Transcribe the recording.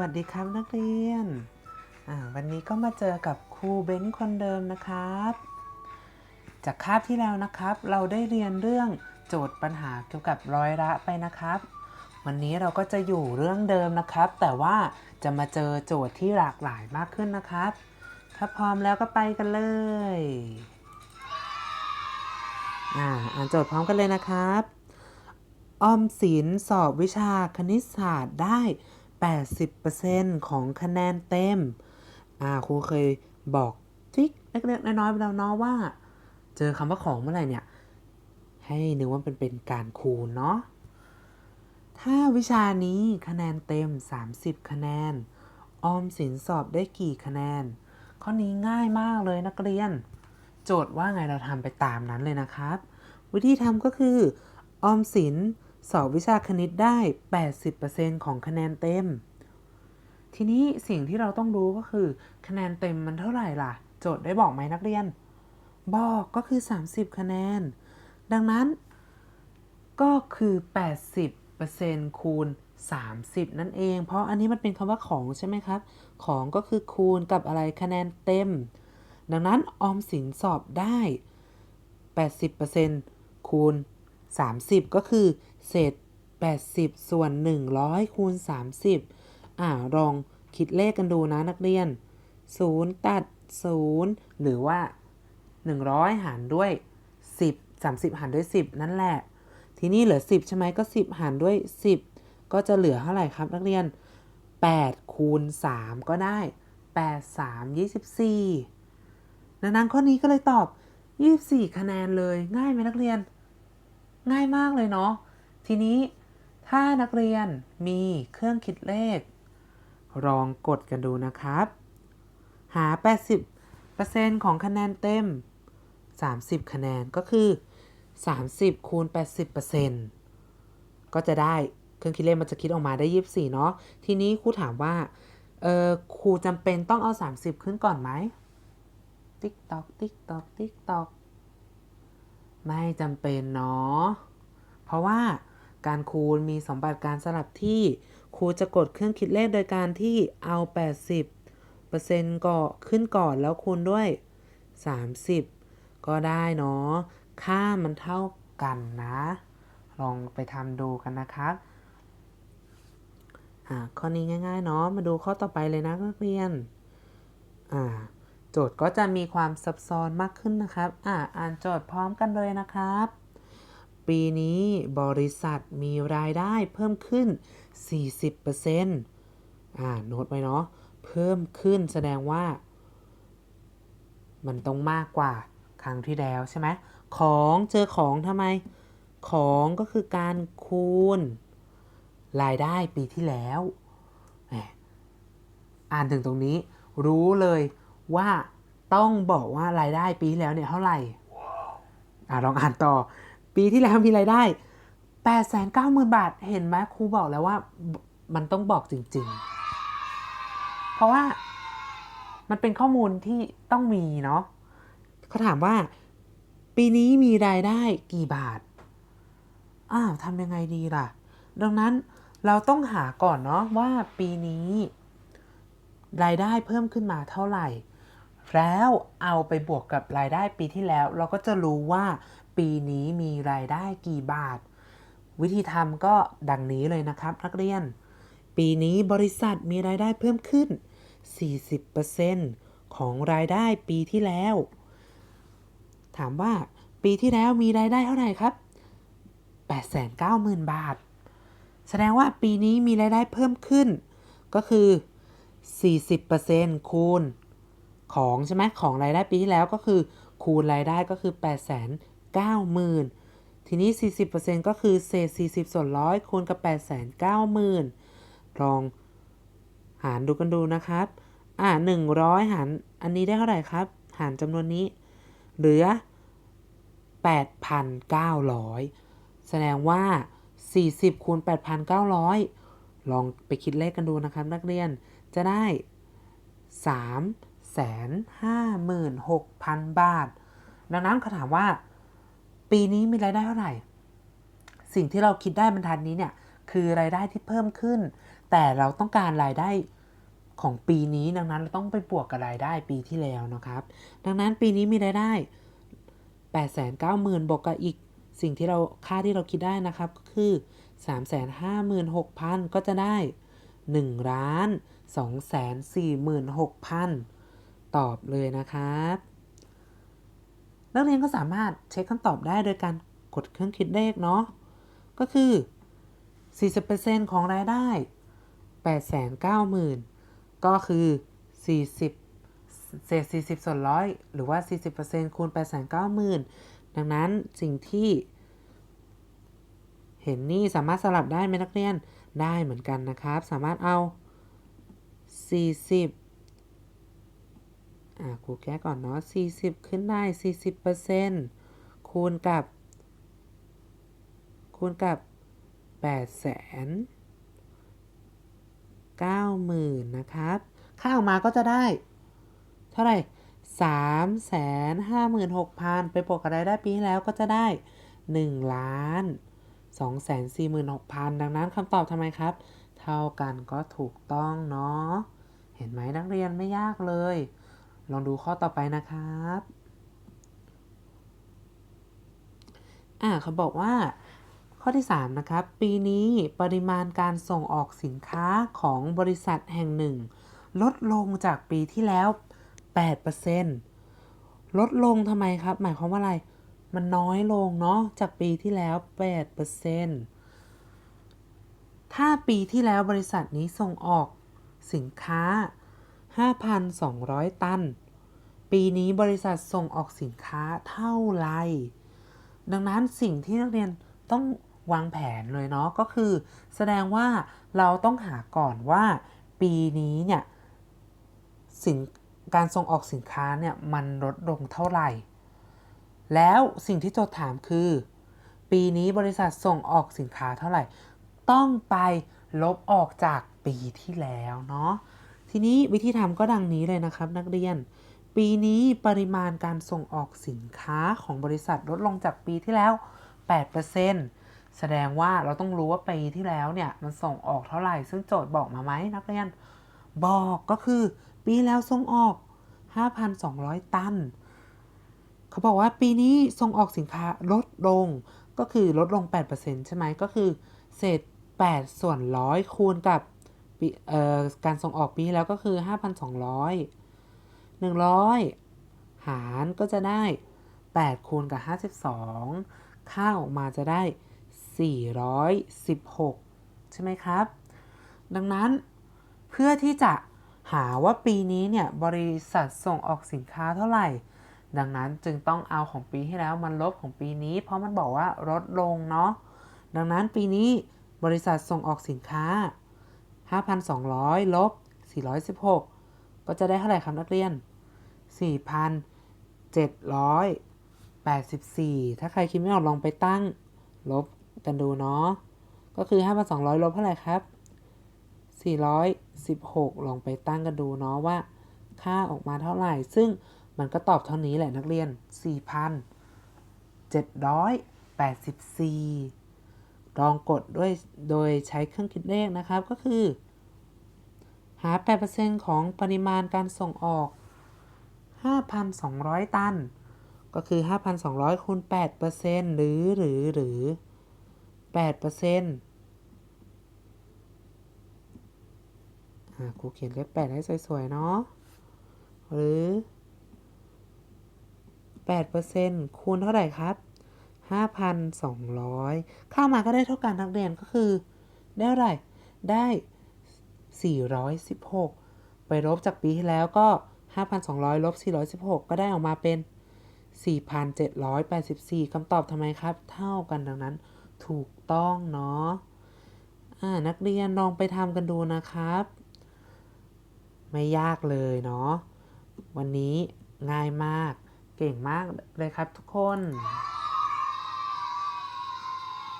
วัสดีครับนักเรียน วันนี้ก็มาเจอกับครูเบ้นคนเดิมนะครับ จากคาบที่แล้วนะครับ เราได้เรียนเรื่องโจทย์ปัญหาเกี่ยวกับร้อยละไปนะครับ วันนี้เราก็จะอยู่เรื่องเดิมนะครับ แต่ว่าจะมาเจอโจทย์ที่หลากหลายมากขึ้นนะครับ ถ้าพร้อมแล้วก็ไปกันเลยอ่าอ่านโจทย์พร้อมกันเลยนะครับ ออมสินสอบวิชาคณิตศาสตร์ได้ 80%ของคะแนนเต็ม อ่าครูเคยบอกทริคเล็กๆน้อยๆไปแล้วเนาะว่า เจอคำว่าของเมื่อไหร่เนี่ย ให้นึกว่าเป็นเป็นการคูณเนาะ ถ้าวิชานี้คะแนนเต็ม 30 คะแนน ออมสินสอบได้กี่คะแนน ข้อนี้ง่ายมากเลยนักเรียน โจทย์ว่าไงเราทำไปตามนั้นเลยนะครับ วิธีทำก็คือ ออมสิน สอบวิชาคณิตได้ 80%ของคะแนนเต็ม ทีนี้สิ่งที่เราต้องรู้ก็คือ คะแนนเต็มมันเท่าไหร่ล่ะ โจทย์ได้บอกไหมนักเรียน บอกก็คือ 30 คะแนน ดังนั้น ก็คือ 80%คูณ 30 นั่นเอง เพราะอันนี้มันเป็นคำว่าของใช่ไหมครับ ของก็คือคูณกับอะไรคะแนนเต็ม ดังนั้นออมสินสอบได้ 80%คูณ 30 ก็คือ เศษ 80 ส่วน 100 คูณ 30 อ่าลองคิดเลขกันดูนะนักเรียน 0 ตัด 0 หรือว่า 100 หารด้วย 10 30 หารด้วย 10 นั่นแหละ ทีนี้เหลือ 10 ใช่ไหมก็ 10 หารด้วย 10 ก็จะเหลือเท่าไหร่ครับนักเรียน 8 คูณ 3 ก็ได้ 8 3 24ดังนั้นข้อนี้ก็เลยตอบ 24 คะแนนเลยง่ายไหมนักเรียน ง่ายมากเลยเนาะ ทีนี้ถ้านักเรียนมีเครื่องคิดเลข ลองกดกันดูนะครับ หา 80%ของคะแนนเต็ม 30 คะแนนก็คือ 30คูณ80%ก็จะได้เครื่องคิดเลขมันจะคิดออกมาได้ 24 เนาะทีนี้ครูถามว่าเออครูจำเป็นต้องเอา 30 ขึ้นก่อนไหม ติ๊กตอก ติ๊กตอก ติ๊กตอก ไม่จำเป็นเนาะ เพราะว่า การคูณมีสมบัติการสลับที่ครูจะกดเครื่องคิดเลขโดยการที่เอา 80เปอร์เซ็นต์ก็ขึ้นก่อนแล้วคูณด้วย 30 ก็ได้เนาะค่ามันเท่ากันนะ ลองไปทำดูกันนะครับอ่าข้อนี้ง่ายๆเนาะมาดูข้อต่อไปเลยนะนักเรียนอ่าโจทย์ก็จะมีความซับซ้อนมากขึ้นนะครับอ่าอ่านโจทย์พร้อมกันเลยนะครับ ปีนี้บริษัทมีรายได้เพิ่มขึ้น 40%อ่าโน้ตไว้เนาะ เพิ่มขึ้นแสดงว่า มันต้องมากกว่าครั้งที่แล้วใช่ไหม ของเจอของทำไม ของก็คือการคูณ รายได้ปีที่แล้วแหมอ่านถึงตรงนี้ รู้เลยว่าต้องบอกว่ารายได้ปีที่แล้วเนี่ยเท่าไหร่ อ่าลองอ่านต่อ ปีที่แล้วมีรายได้890,000บาท เห็นไหมครูบอกแล้วว่ามันต้องบอกจริง ๆ เพราะว่ามันเป็นข้อมูลที่ต้องมีเนาะเขาถามว่า ปีนี้มีรายได้กี่บาท อ้าวทำยังไงดีล่ะ ดังนั้นเราต้องหาก่อนเนาะว่าปีนี้ รายได้เพิ่มขึ้นมาเท่าไหร่ แล้วเอาไปบวกกับรายได้ปีที่แล้ว เราก็จะรู้ว่า ปีนี้มีรายได้กี่บาท วิธีทำก็ดังนี้เลยนะครับนักเรียน ปีนี้บริษัทมีรายได้เพิ่มขึ้น 40%ของรายได้ปีที่แล้ว ถามว่าปีที่แล้วมีรายได้เท่าไหร่ครับ890,000 บาท แสดงว่าปีนี้มีรายได้เพิ่มขึ้น ก็คือ 40%คูณของใช่ไหมของรายได้ปีที่แล้วก็คือคูณรายได้ก็คือ 8 9 0 0 0 0 ทีนี้ 40%ก็คือเศษ 40 ส่วนร้อยคูณกับ 8 9 0 0 0 0 ลองหารดูกันดูนะครับ อ่า100 หาร อันนี้ได้เท่าไหร่ครับ หารจำนวนนี้ เหลือ 8,900 แสดงว่า 40คูณ8,900 ลองไปคิดเลขกันดูนะครับ นักเรียน จะได้ 3 56,000 บาท ดังนั้นเขาถามว่า ปีนี้มีรายได้เท่าไหร่ สิ่งที่เราคิดได้บรรทัดนี้เนี่ยคือรายได้ที่เพิ่มขึ้น แต่เราต้องการรายได้ของปีนี้ดังนั้นเราต้องไปบวกกับรายได้ปีที่แล้วนะครับ ดังนั้นปีนี้มีรายได้ 890,000บวกกับอีก สิ่งที่เราค่าที่เราคิดได้นะครับก็คือ 356,000 ก็จะได้1ล้าน246,000 ตอบเลยนะครับ นักเรียนก็สามารถเช็คคำตอบได้โดยการกดเครื่องคิดเลขเนาะ ก็คือ 40%ของรายได้ 890,000 ก็คือ 40 เศษ 40 ส่วนร้อย หรือว่า 40%คูณ 890,000 ดังนั้นสิ่งที่ เห็นนี่สามารถสลับได้ไหมนักเรียน ได้เหมือนกันนะครับ สามารถเอา 40 อ่าครูแก้ก่อนเนาะ40 ขึ้นได้ 40%คูณกับ คูณกับ8แสน90,000นะครับ ค่าออกมาก็จะได้ เท่าไหร่3 5 6 0 0 0 ไปบวกกับรายได้ปีที่แล้วก็จะได้ 1 ล้าน2 4 6 0 0 0 ดังนั้นคำตอบทำไมครับ เท่ากันก็ถูกต้องเนาะ เห็นไหมนักเรียนไม่ยากเลย ลองดูข้อต่อไปนะครับอ่าเขาบอกว่าข้อที่ 3 นะครับ ปีนี้ปริมาณการส่งออกสินค้าของบริษัทแห่งหนึ่ง ลดลงจากปีที่แล้ว 8%ลดลงทำไมครับ หมายความว่าอะไร มันน้อยลงเนาะจากปีที่แล้ว 8%ถ้าปีที่แล้วบริษัทนี้ส่งออกสินค้า 5,200 ตัน ปีนี้บริษัทส่งออกสินค้าเท่าไร ดังนั้นสิ่งที่นักเรียนต้องวางแผนเลยเนาะก็คือ แสดงว่าเราต้องหาก่อนว่า ปีนี้เนี่ยสินการส่งออกสินค้าเนี่ยมันลดลงเท่าไหร่ แล้วสิ่งที่โจทย์ถามคือ ปีนี้บริษัทส่งออกสินค้าเท่าไหร่ ต้องไปลบออกจากปีที่แล้วเนาะ ทีนี้วิธีทำก็ดังนี้เลยนะครับ นักเรียน ปีนี้ปริมาณการส่งออกสินค้าของบริษัทลดลงจากปีที่แล้ว 8%แสดงว่าเราต้องรู้ว่าปีที่แล้วเนี่ยมันส่งออกเท่าไหร่ ซึ่งโจทย์บอกมาไหมนักเรียน บอกก็คือ ปีแล้วส่งออก 5,200 ตัน เขาบอกว่าปีนี้ส่งออกสินค้าลดลงก็คือลดลง 8%ใช่ไหมก็คือ เศษ 8 ส่วนร้อยคูณกับ การส่งออกปีที่แล้วก็คือ 5,200 100 หารก็จะได้ 8 คูณกับ 52 ค่าออกมาจะได้ 416 ใช่ไหมครับ ดังนั้นเพื่อที่จะหาว่าปีนี้เนี่ย บริษัทส่งออกสินค้าเท่าไหร่ ดังนั้นจึงต้องเอาของปีที่แล้วมันลบของปีนี้ เพราะมันบอกว่าลดลงเนาะดังนั้นปีนี้บริษัทส่งออกสินค้า 5,200 ลบ 416 ก็จะได้เท่าไหร่ครับนักเรียน 4,784 ถ้าใครคิดไม่ออกลองไปตั้งลบกันดูเนาะ ก็คือ 5,200 ลบเท่าไหร่ครับ 416 ลองไปตั้งกันดูเนาะว่า ค่าออกมาเท่าไหร่ ซึ่งมันก็ตอบเท่านี้แหละนักเรียน 4,784 ลองกดด้วยโดยใช้เครื่องคิดเลขนะครับก็คือ หา 8%ของปริมาณการส่งออก 5,200 ตัน ก็คือ 5,200คูณ8%หรือหรือหรือ8%ครูเขียนเลข8ให้สวยๆ เนาะหรือ8%คูณเท่าไหร่ครับ 5,200 เข้ามาก็ได้เท่ากันนักเรียนก็คือ ได้เท่าไรได้ 416 ไปลบจากปีที่แล้วก็ 5,200ลบ416 ก็ได้ออกมาเป็น 4,784คำตอบทำไมครับ เท่ากันดังนั้นถูกต้องเนาะะนักเรียนลองไปทำกันดูนะครับ ไม่ยากเลยเนาะวันนี้ง่ายมากเก่งมากเลยครับทุกคน